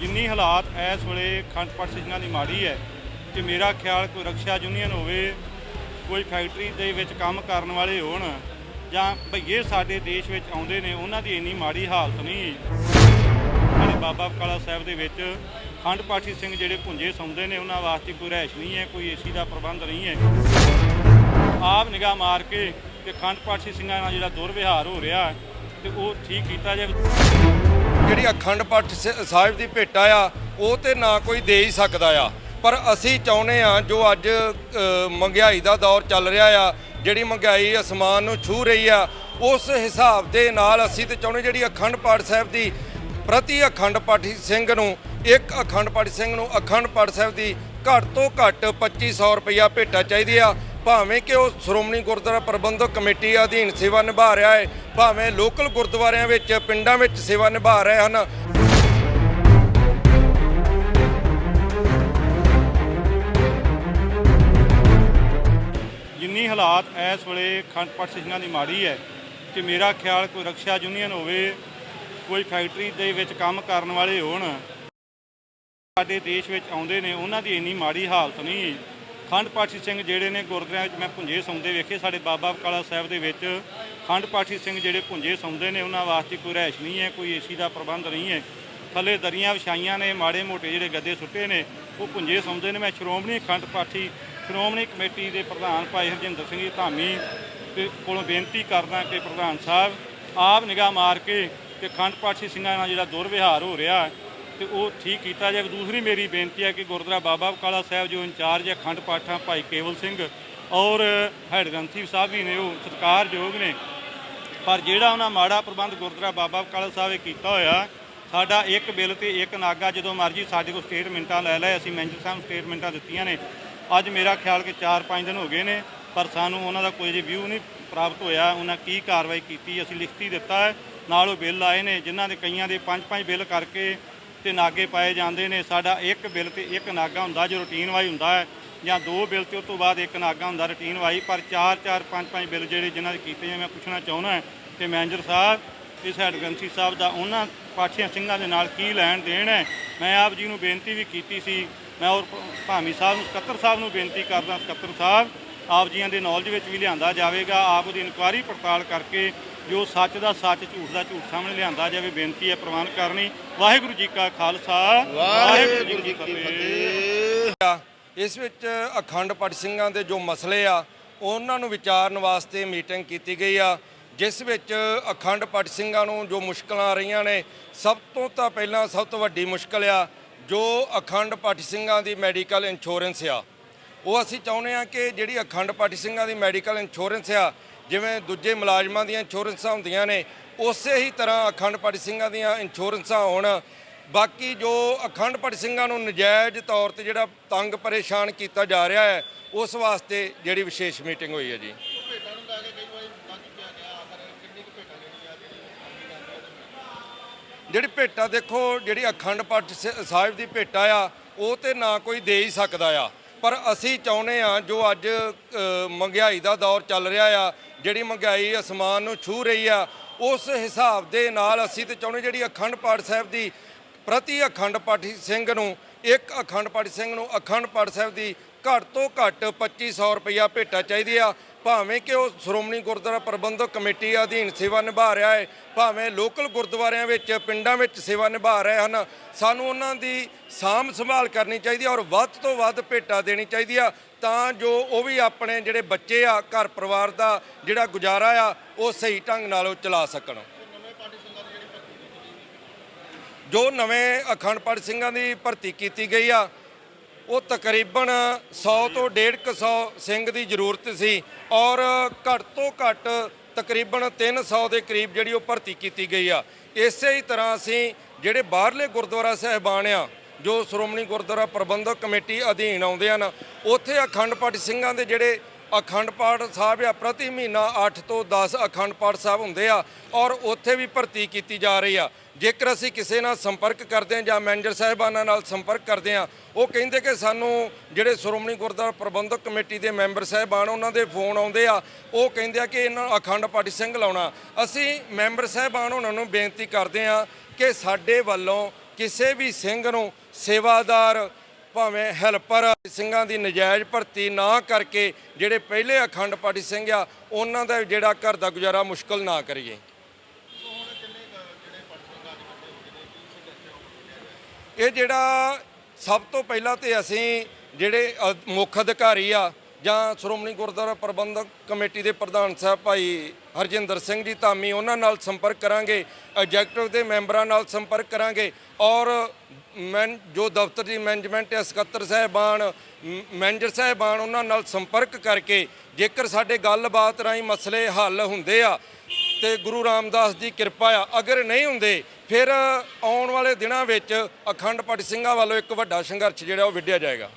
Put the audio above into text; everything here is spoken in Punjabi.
ਜਿੰਨੀ ਹਾਲਾਤ ਇਸ ਵੇਲੇ ਖੰਡ ਪਾਠ ਸਿੰਘਾਂ ਦੀ ਮਾੜੀ ਹੈ ਕਿ ਮੇਰਾ ਖਿਆਲ ਕੋਈ ਰਕਸ਼ਾ ਯੂਨੀਅਨ ਹੋਵੇ, ਕੋਈ ਫੈਕਟਰੀ ਦੇ ਵਿੱਚ ਕੰਮ ਕਰਨ ਵਾਲੇ ਹੋਣ ਜਾਂ ਭਈਏ ਸਾਡੇ ਦੇਸ਼ ਵਿੱਚ ਆਉਂਦੇ ਨੇ, ਉਹਨਾਂ ਦੀ ਇੰਨੀ ਮਾੜੀ ਹਾਲਤ ਨਹੀਂ। ਸਾਡੇ ਬਾਬਾ ਬਕਾਲਾ ਸਾਹਿਬ ਦੇ ਵਿੱਚ ਖੰਡ ਪਾਠੀ ਸਿੰਘ ਜਿਹੜੇ ਭੁੰਜੇ ਸੌਂਦੇ ਨੇ, ਉਹਨਾਂ ਵਾਸਤੇ ਕੋਈ ਰਹਿਸ਼ ਨਹੀਂ ਹੈ, ਕੋਈ ਏਸੀ ਦਾ ਪ੍ਰਬੰਧ ਨਹੀਂ ਹੈ। ਆਪ ਨਿਗਾਹ ਮਾਰ ਕੇ ਕਿ ਖੰਡ ਪਾਠੀ ਸਿੰਘਾਂ ਨਾਲ ਜਿਹੜਾ ਦੁਰਵਿਹਾਰ ਹੋ ਰਿਹਾ ਤੇ ਉਹ ਠੀਕ ਕੀਤਾ ਜਾਵੇ। ਜਿਹੜੀ ਅਖੰਡ ਪਾਠ ਸ- ਸਾਹਿਬ ਦੀ ਭੇਟਾ ਆ ਉਹ ਤੇ ਨਾ ਕੋਈ ਦੇ ਹੀ ਸਕਦਾ ਆ। ਪਰ ਅਸੀਂ ਚਾਹੁੰਦੇ ਆ ਜੋ ਅੱਜ ਅ, ਮਹਿੰਗਾਈ ਦਾ ਦੌਰ ਚੱਲ ਰਿਹਾ ਆ ਜਿਹੜੀ ਮਹਿੰਗਾਈ ਅਸਮਾਨ ਨੂੰ ਛੂ ਰਹੀ ਆ ਉਸ ਹਿਸਾਬ ਦੇ ਨਾਲ ਅਸੀਂ ਤੇ ਚਾਹੁੰਦੇ ਜਿਹੜੀ ਅਖੰਡ ਪਾਠ ਸਾਹਿਬ ਦੀ ਪ੍ਰਤੀ ਅਖੰਡ ਪਾਠੀ ਸਿੰਘ ਨੂੰ ਇੱਕ ਅਖੰਡ ਪਾਠੀ ਸਿੰਘ ਨੂੰ ਅਖੰਡ ਪਾਠ ਸਾਹਿਬ ਦੀ ਘੱਟ ਤੋਂ ਘੱਟ 2500 ਰੁਪਇਆ ਭੇਟਾ ਚਾਹੀਦੀ ਆ। ਭਾਵੇਂ ਕਿ ਉਹ ਸ਼੍ਰੋਮਣੀ ਗੁਰਦੁਆਰਾ ਪ੍ਰਬੰਧਕ ਕਮੇਟੀ ਅਧੀਨ ਸੇਵਾ ਨਿਭਾ ਰਿਹਾ ਹੈ, ਭਾਵੇਂ ਲੋਕਲ ਗੁਰਦੁਆਰਿਆਂ ਵਿੱਚ, ਪਿੰਡਾਂ ਵਿੱਚ ਸੇਵਾ ਨਿਭਾ ਰਹੇ ਹਨ। ਜਿੰਨੀ ਹਾਲਾਤ ਇਸ ਵੇਲੇ ਖੰਡ ਪਾਠ ਸਿੰਘਾਂ ਦੀ ਮਾੜੀ ਹੈ ਕਿ ਮੇਰਾ ਖਿਆਲ ਕੋਈ ਰਕਸ਼ਾ ਯੂਨੀਅਨ ਹੋਵੇ, ਕੋਈ ਫੈਕਟਰੀ ਦੇ ਵਿੱਚ ਕੰਮ ਕਰਨ ਵਾਲੇ ਹੋਣ, ਸਾਡੇ ਦੇਸ਼ ਵਿੱਚ ਆਉਂਦੇ ਨੇ, ਉਹਨਾਂ ਦੀ ਇੰਨੀ ਮਾੜੀ ਹਾਲਤ ਨਹੀਂ। ਖੰਡ ਪਾਠੀ ਸਿੰਘ ਜਿਹੜੇ ਨੇ ਗੁਰਦੁਆਰਿਆਂ ਵਿੱਚ ਮੈਂ ਪੁੰਜੇ ਸੌਂਦੇ ਵੇਖੇ, ਸਾਡੇ ਬਾਬਾ ਬਕਾਲਾ ਸਾਹਿਬ ਦੇ ਵਿੱਚ ਖੰਡ ਪਾਠੀ ਸਿੰਘ ਜਿਹੜੇ ਪੁੰਜੇ ਸੌਂਦੇ ਨੇ, ਉਹਨਾਂ ਵਾਸਤੇ ਕੋਈ ਰਹਿਸ਼ ਨਹੀਂ ਹੈ, ਕੋਈ ਏਸੀ ਦਾ ਪ੍ਰਬੰਧ ਨਹੀਂ ਹੈ। ਥੱਲੇ ਦਰੀਆਂ ਵਿਛਾਈਆਂ ਨੇ, ਮਾੜੇ ਮੋਟੇ ਜਿਹੜੇ ਗੱਦੇ ਸੁੱਟੇ ਨੇ, ਉਹ ਪੁੰਜੇ ਸੌਂਦੇ ਨੇ। ਮੈਂ ਸ਼੍ਰੋਮਣੀ ਖੰਡ ਪਾਠੀ, ਸ਼੍ਰੋਮਣੀ ਕਮੇਟੀ ਦੇ ਪ੍ਰਧਾਨ ਭਾਈ ਹਰਜਿੰਦਰ ਸਿੰਘ ਜੀ ਧਾਮੀ ਤੇ ਕੋਲੋਂ ਬੇਨਤੀ ਕਰਦਾ ਕਿ ਪ੍ਰਧਾਨ ਸਾਹਿਬ, ਆਪ ਨਿਗਾਹ ਮਾਰ ਕੇ ਕਿ ਖੰਡ ਪਾਠੀ ਸਿੰਘਾਂ ਨਾਲ ਜਿਹੜਾ ਦੁਰਵਿਹਾਰ ਹੋ ਰਿਹਾ ਤੇ ਉਹ ਠੀਕ ਕੀਤਾ ਜਾਵੇ ਦੂਸਰੀ ਮੇਰੀ ਬੇਨਤੀ ਹੈ ਕਿ ਗੁਰਦੁਆਰਾ ਬਾਬਾ ਬਕਾਲਾ ਸਾਹਿਬ ਜੋ ਇੰਚਾਰਜ ਹੈ, ਖੰਡ ਪਾਠਾਂ ਭਾਈ ਕੇਵਲ ਸਿੰਘ ਔਰ ਹੈਡ ਗ੍ਰੰਥੀ ਸਾਹਿਬ ਵੀ ਨੇ, ਉਹ ਸਤਿਕਾਰਯੋਗ ਨੇ। ਪਰ ਜਿਹੜਾ ਉਹਨਾਂ ਮਾੜਾ ਪ੍ਰਬੰਧ ਗੁਰਦੁਆਰਾ ਬਾਬਾ ਬਕਾਲਾ ਸਾਹਿਬ ਕੀਤਾ ਹੋਇਆ, ਸਾਡਾ ਇੱਕ ਬਿੱਲ ਤੇ ਇੱਕ ਨਾਗਾ, ਜਦੋਂ ਮਰਜ਼ੀ ਸਾਡੇ ਕੋਲ ਸਟੇਟਮੈਂਟਾਂ ਲੈ ਲੈ ਅਸੀਂ ਮੈਨੇਜਰ ਸਾਹਿਬ ਨੂੰ ਸਟੇਟਮੈਂਟਾਂ ਦਿੱਤੀਆਂ ਨੇ। ਅੱਜ ਮੇਰਾ ਖਿਆਲ ਕਿ 4-5 ਦਿਨ ਹੋ ਗਏ ਨੇ, ਪਰ ਸਾਨੂੰ ਉਹਨਾਂ ਦਾ ਕੋਈ ਜੇ ਵਿਊ ਨਹੀਂ ਪ੍ਰਾਪਤ ਹੋਇਆ, ਉਹਨਾਂ ਕੀ ਕਾਰਵਾਈ ਕੀਤੀ, ਅਸੀਂ ਲਿਖਤੀ ਦਿੱਤਾ ਹੈ। ਨਾਲ ਉਹ ਬਿੱਲ ਆਏ ਨੇ, ਜਿਨ੍ਹਾਂ ਦੇ ਕਈਆਂ ਦੇ 5-5 ਬਿੱਲ ਕਰਕੇ ਤੇ ਨਾਗੇ ਪਾਏ ਜਾਂਦੇ ਨੇ। ਸਾਡਾ ਇੱਕ ਬਿੱਲ ਤੇ ਇੱਕ ਨਾਗਾ ਹੁੰਦਾ, ਜੋ ਰੂਟੀਨ ਵਾਈ ਹੁੰਦਾ ਹੈ, ਜਾਂ ਦੋ ਬਿੱਲ ਤੇ ਉਸ ਤੋਂ ਬਾਅਦ ਇੱਕ ਨਾਗਾ ਹੁੰਦਾ ਰੂਟੀਨ ਵਾਈ ਪਰ 4-4 5-5 ਬਿੱਲ ਜਿਹੜੇ ਜਿਨ੍ਹਾਂ ਦੇ ਕੀਤੇ ਜਾਂ ਮੈਂ ਪੁੱਛਣਾ ਚਾਹੁੰਦਾ ਹਾਂ ਮੈਨੇਜਰ ਸਾਹਿਬ, ਇਸ ਹੈਡ ਗ੍ਰੰਥੀ ਸਾਹਿਬ ਦਾ ਉਹਨਾਂ ਪਾਠੀਆਂ ਸਿੰਘਾਂ ਦੇ ਨਾਲ ਕੀ ਲੈਣ ਦੇਣ ਹੈ? ਮੈਂ ਆਪ ਜੀ ਨੂੰ ਬੇਨਤੀ ਵੀ ਕੀਤੀ ਸੀ। ਮੈਂ ਔਰ ਭਾਮੀ ਸਾਹਿਬ ਨੂੰ, ਸਕੱਤਰ ਸਾਹਿਬ ਨੂੰ ਬੇਨਤੀ ਕਰਦਾ, ਸਕੱਤਰ ਸਾਹਿਬ, ਆਪ ਜੀਆਂ ਦੇ ਨੌਲੇਜ ਵਿੱਚ ਵੀ ਲਿਆਂਦਾ ਜਾਵੇਗਾ। ਆਪ ਉਹਦੀ ਇਨਕੁਆਰੀ ਪੜਤਾਲ ਕਰਕੇ ਜੋ ਸੱਚ ਦਾ ਸੱਚ ਝੂਠ ਦਾ ਝੂਠ ਸਾਹਮਣੇ ਲਿਆਂਦਾ ਜਾਵੇ ਬੇਨਤੀ ਹੈ ਪ੍ਰਵਾਨ ਕਰਨੀ। ਵਾਹਿਗੁਰੂ ਜੀ ਕਾ ਖਾਲਸਾ। ਵਾਹਿਗੁਰੂ ਜੀ ਕੀ ਫਤਿਹ। ਇਸ ਵਿੱਚ ਅਖੰਡ ਪਾਠ ਸਿੰਘਾਂ ਦੇ ਜੋ ਮਸਲੇ ਆ ਉਹਨਾਂ ਨੂੰ ਵਿਚਾਰਨ ਵਾਸਤੇ ਮੀਟਿੰਗ ਕੀਤੀ ਗਈ ਆ ਜਿਸ ਵਿੱਚ ਅਖੰਡ ਪਾਠ ਸਿੰਘਾਂ ਨੂੰ ਜੋ ਮੁਸ਼ਕਲਾਂ ਆ ਰਹੀਆਂ ਨੇ ਸਭ ਤੋਂ ਤਾਂ ਪਹਿਲਾਂ ਸਭ ਤੋਂ ਵੱਡੀ ਮੁਸ਼ਕਲ ਆ ਜੋ ਅਖੰਡ ਪਾਠ ਸਿੰਘਾਂ ਦੀ ਮੈਡੀਕਲ ਇੰਸ਼ੋਰੈਂਸ ਆ। ਉਹ ਅਸੀਂ ਚਾਹੁੰਦੇ ਆ ਕਿ ਜਿਹੜੀ ਅਖੰਡ ਪਾਠੀ ਸਿੰਘਾਂ ਦੀ ਮੈਡੀਕਲ ਇੰਸ਼ੋਰੈਂਸ ਆ ਜਿਵੇਂ ਦੂਜੇ ਮੁਲਾਜ਼ਮਾਂ ਦੀਆਂ ਇੰਸ਼ੋਰੈਂਸਾਂ ਹੁੰਦੀਆਂ ਨੇ, ਉਸੇ ਹੀ ਤਰ੍ਹਾਂ ਅਖੰਡ ਪਾਠੀ ਸਿੰਘਾਂ ਦੀਆਂ ਇੰਸ਼ੋਰੈਂਸਾਂ ਹੋਣ। ਬਾਕੀ ਜੋ ਅਖੰਡ ਪਾਠੀ ਸਿੰਘਾਂ ਨੂੰ ਨਜਾਇਜ਼ ਤੌਰ ਤੇ ਜਿਹੜਾ ਤੰਗ ਪਰੇਸ਼ਾਨ ਕੀਤਾ ਜਾ ਰਿਹਾ ਹੈ, ਉਸ ਵਾਸਤੇ ਜਿਹੜੀ ਵਿਸ਼ੇਸ਼ ਮੀਟਿੰਗ ਹੋਈ ਹੈ ਜੀ। ਜਿਹੜੀ ਭੇਟਾ ਦੇਖੋ, ਜਿਹੜੀ ਅਖੰਡ ਪਾਠ ਸ- ਸਾਹਿਬ ਦੀ ਭੇਟਾ ਆ, ਉਹ ਤੇ ਨਾ ਕੋਈ ਦੇ ਹੀ ਸਕਦਾ ਆ। ਪਰ ਅਸੀਂ ਚਾਹੁੰਦੇ ਆ ਜੋ ਅੱਜ ਮਹਿੰਗਾਈ ਦਾ ਦੌਰ ਚੱਲ ਰਿਹਾ ਆ, ਜਿਹੜੀ ਮਹਿੰਗਾਈ ਅਸਮਾਨ ਨੂੰ ਛੂ ਰਹੀ ਆ, ਉਸ ਹਿਸਾਬ ਦੇ ਨਾਲ ਅਸੀਂ ਤੇ ਚਾਹੁੰਦੇ ਜਿਹੜੀ ਅਖੰਡ ਪਾਠ ਸਾਹਿਬ ਦੀ ਪ੍ਰਤੀ ਅਖੰਡ ਪਾਠੀ ਸਿੰਘ ਨੂੰ, ਇੱਕ ਅਖੰਡ ਪਾਠੀ ਸਿੰਘ ਨੂੰ ਅਖੰਡ ਪਾਠ ਸਾਹਿਬ ਦੀ ਘੱਟ ਤੋਂ ਘੱਟ 2500 ਰੁਪਇਆ ਭੇਟਾ ਚਾਹੀਦੀ ਆ ਭਾਵੇਂ ਕਿ ਉਹ ਸ਼੍ਰੋਮਣੀ ਗੁਰਦੁਆਰਾ ਪ੍ਰਬੰਧਕ ਕਮੇਟੀ ਅਧੀਨ ਸੇਵਾ ਨਿਭਾ ਰਿਹਾ ਹੈ, ਭਾਵੇਂ ਲੋਕਲ ਗੁਰਦੁਆਰਿਆਂ ਵਿੱਚ, ਪਿੰਡਾਂ ਵਿੱਚ ਸੇਵਾ ਨਿਭਾ ਰਹੇ ਹਨ, ਸਾਨੂੰ ਉਹਨਾਂ ਦੀ ਸਾਂਭ ਸੰਭਾਲ ਕਰਨੀ ਚਾਹੀਦੀ ਹੈ ਔਰ ਵੱਧ ਤੋਂ ਵੱਧ ਭੇਟਾ ਦੇਣੀ ਚਾਹੀਦੀ ਆ, ਤਾਂ ਜੋ ਉਹ ਵੀ ਆਪਣੇ ਜਿਹੜੇ ਬੱਚੇ ਆ, ਘਰ ਪਰਿਵਾਰ ਦਾ ਜਿਹੜਾ ਗੁਜ਼ਾਰਾ ਆ, ਉਹ ਸਹੀ ਢੰਗ ਨਾਲ ਉਹ ਚਲਾ ਸਕਣ। ਜੋ ਨਵੇਂ ਅਖੰਡ ਪਾਠ ਸਿੰਘਾਂ ਦੀ ਭਰਤੀ ਕੀਤੀ ਗਈ ਆ ਉਹ ਤਕਰੀਬਨ 100 ਤੋਂ 150 ਸਿੰਘ ਦੀ ਜ਼ਰੂਰਤ ਸੀ ਔਰ ਘੱਟ ਤੋਂ ਘੱਟ ਤਕਰੀਬਨ 300 ਦੇ ਕਰੀਬ ਜਿਹੜੀ ਉਹ ਭਰਤੀ ਕੀਤੀ ਗਈ ਆ। ਇਸੇ ਹੀ ਤਰ੍ਹਾਂ ਅਸੀਂ ਜਿਹੜੇ ਬਾਹਰਲੇ ਗੁਰਦੁਆਰਾ ਸਾਹਿਬਾਨ ਆ, ਜੋ ਸ਼੍ਰੋਮਣੀ ਗੁਰਦੁਆਰਾ ਪ੍ਰਬੰਧਕ ਕਮੇਟੀ ਅਧੀਨ ਆਉਂਦੇ ਹਨ, ਉੱਥੇ ਅਖੰਡ ਪਾਠ ਸਿੰਘਾਂ ਦੇ ਜਿਹੜੇ ਅਖੰਡ ਪਾਠ ਸਾਹਿਬ ਆ, ਪ੍ਰਤੀ ਮਹੀਨਾ 8 ਤੋਂ 10 ਅਖੰਡ ਪਾਠ ਸਾਹਿਬ ਹੁੰਦੇ ਆ ਔਰ ਉੱਥੇ ਵੀ ਭਰਤੀ ਕੀਤੀ ਜਾ ਰਹੀ ਆ। ਜੇਕਰ ਅਸੀਂ ਕਿਸੇ ਨਾਲ ਸੰਪਰਕ ਕਰਦੇ ਹਾਂ ਜਾਂ ਮੈਨੇਜਰ ਸਾਹਿਬਾਨਾਂ ਨਾਲ ਸੰਪਰਕ ਕਰਦੇ ਹਾਂ, ਉਹ ਕਹਿੰਦੇ ਕਿ ਸਾਨੂੰ ਜਿਹੜੇ ਸ਼੍ਰੋਮਣੀ ਗੁਰਦੁਆਰਾ ਪ੍ਰਬੰਧਕ ਕਮੇਟੀ ਦੇ ਮੈਂਬਰ ਸਾਹਿਬਾਨ, ਉਹਨਾਂ ਦੇ ਫੋਨ ਆਉਂਦੇ ਆ। ਉਹ ਕਹਿੰਦੇ ਆ ਕਿ ਇਹਨਾਂ ਅਖੰਡ ਪਾਠੀ ਸਿੰਘ ਲਾਉਣਾ। ਅਸੀਂ ਮੈਂਬਰ ਸਾਹਿਬਾਨ ਉਹਨਾਂ ਨੂੰ ਬੇਨਤੀ ਕਰਦੇ ਆ ਕਿ ਸਾਡੇ ਵੱਲੋਂ ਕਿਸੇ ਵੀ ਸਿੰਘ ਨੂੰ ਸੇਵਾਦਾਰ, ਭਾਵੇਂ ਹੈਲਪਰ ਸਿੰਘਾਂ ਦੀ ਨਜਾਇਜ਼ ਭਰਤੀ ਨਾ ਕਰਕੇ ਜਿਹੜੇ ਪਹਿਲੇ ਅਖੰਡ ਪਾਠੀ ਸਿੰਘ ਆ, ਉਹਨਾਂ ਦਾ ਜਿਹੜਾ ਘਰ ਦਾ ਗੁਜ਼ਾਰਾ ਮੁਸ਼ਕਲ ਨਾ ਕਰੀਏ। ਇਹ ਜਿਹੜਾ ਸਭ ਤੋਂ ਪਹਿਲਾਂ ਤੇ ਅਸੀਂ ਜਿਹੜੇ ਮੁੱਖ ਅਧਿਕਾਰੀ ਆ ਜਾਂ ਸ਼੍ਰੋਮਣੀ ਗੁਰਦੁਆਰਾ ਪ੍ਰਬੰਧਕ ਕਮੇਟੀ ਦੇ ਪ੍ਰਧਾਨ ਸਾਹਿਬ ਭਾਈ ਹਰਜਿੰਦਰ ਸਿੰਘ ਜੀ ਧਾਮੀ ਉਹਨਾਂ ਨਾਲ ਸੰਪਰਕ ਕਰਾਂਗੇ, ਐਗਜ਼ੈਕਟਿਵ ਦੇ ਮੈਂਬਰਾਂ ਨਾਲ ਸੰਪਰਕ ਕਰਾਂਗੇ ਔਰ ਮੈਂ ਜੋ ਦਫ਼ਤਰ ਦੀ ਮੈਨੇਜਮੈਂਟ ਹੈ, ਸਕੱਤਰ ਸਾਹਿਬਾਨ ਮੈਨੇਜਰ ਸਾਹਿਬਾਨ ਉਹਨਾਂ ਨਾਲ ਸੰਪਰਕ ਕਰਕੇ ਜੇਕਰ ਸਾਡੇ ਗੱਲਬਾਤ ਰਾਹੀਂ ਮਸਲੇ ਹੱਲ ਹੁੰਦੇ ਆ ਤੇ ਗੁਰੂ ਰਾਮਦਾਸ ਦੀ ਕਿਰਪਾ ਆ, ਅਗਰ ਨਹੀਂ ਹੁੰਦੇ ਫਿਰ ਆਉਣ ਵਾਲੇ ਦਿਨਾਂ ਵਿੱਚ ਅਖੰਡ ਪਾਠ ਸਿੰਘਾਂ ਵੱਲੋਂ ਇੱਕ ਵੱਡਾ ਸੰਘਰਸ਼ ਜਿਹੜਾ ਉਹ ਵਿੱਢਿਆ ਜਾਏਗਾ।